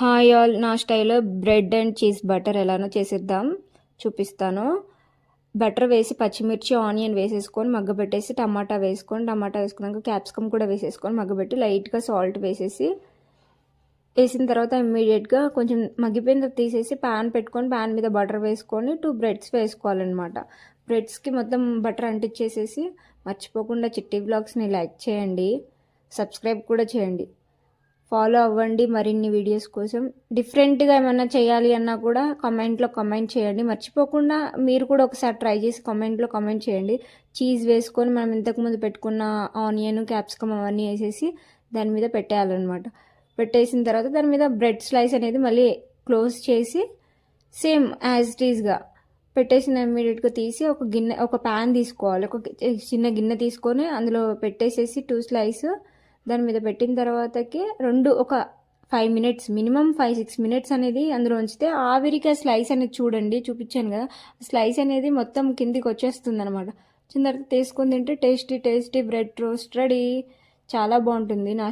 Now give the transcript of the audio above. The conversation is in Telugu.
Hi all. నా స్టైల్లో బ్రెడ్ అండ్ చీజ్ బటర్ ఎలానో చేసేద్దాం. చూపిస్తాను. బటర్ వేసి పచ్చిమిర్చి ఆనియన్ వేసేసుకొని మగ్గబెట్టేసి టమాటా వేసుకొని టమాటా వేసుకున్నాక క్యాప్సికమ్ కూడా వేసేసుకొని మగ్గబెట్టి లైట్గా సాల్ట్ వేసేసి వేసిన తర్వాత ఇమ్మీడియట్గా కొంచెం మగ్గిపోయిన తర్వాత తీసేసి ప్యాన్ పెట్టుకొని ప్యాన్ మీద బటర్ వేసుకొని టూ బ్రెడ్స్ వేసుకోవాలన్నమాట. బ్రెడ్స్కి మొత్తం బటర్ అంటించేసేసి మర్చిపోకుండా చిట్టి బ్లాగ్స్ని లైక్ చేయండి. సబ్స్క్రైబ్ కూడా చేయండి. ఫాలో అవ్వండి మరిన్ని వీడియోస్ కోసం. డిఫరెంట్గా ఏమైనా చేయాలి అన్నా కూడా కమెంట్లో కమెంట్ చేయండి. మర్చిపోకుండా మీరు కూడా ఒకసారి ట్రై చేసి కమెంట్లో కమెంట్ చేయండి. చీజ్ వేసుకొని మనం ఇంతకుముందు పెట్టుకున్న ఆనియన్ క్యాప్సికమ్ అవన్నీ వేసేసి దాని మీద పెట్టేయాలన్నమాట. పెట్టేసిన తర్వాత దాని మీద బ్రెడ్ స్లైస్ అనేది మళ్ళీ క్లోజ్ చేసి సేమ్ యాజ్ ఇట్ ఈస్గా పెట్టేసిన ఇమ్మీడియట్గా తీసి ఒక గిన్నె ఒక ప్యాన్ తీసుకోవాలి. ఒక చిన్న గిన్నె తీసుకొని అందులో పెట్టేసేసి టూ స్లైస్ దాని మీద పెట్టిన తర్వాతకి రెండు ఒక five minutes minimum five six minutes అనేది అందులో ఉంచితే ఆవిరికి ఆ స్లైస్ అనేది చూడండి చూపించాను కదా స్లైస్ అనేది మొత్తం కిందికి వచ్చేస్తుంది అనమాట వచ్చిన తర్వాత తీసుకొని తింటే tasty tasty bread roast ready చాలా బాగుంటుంది. నా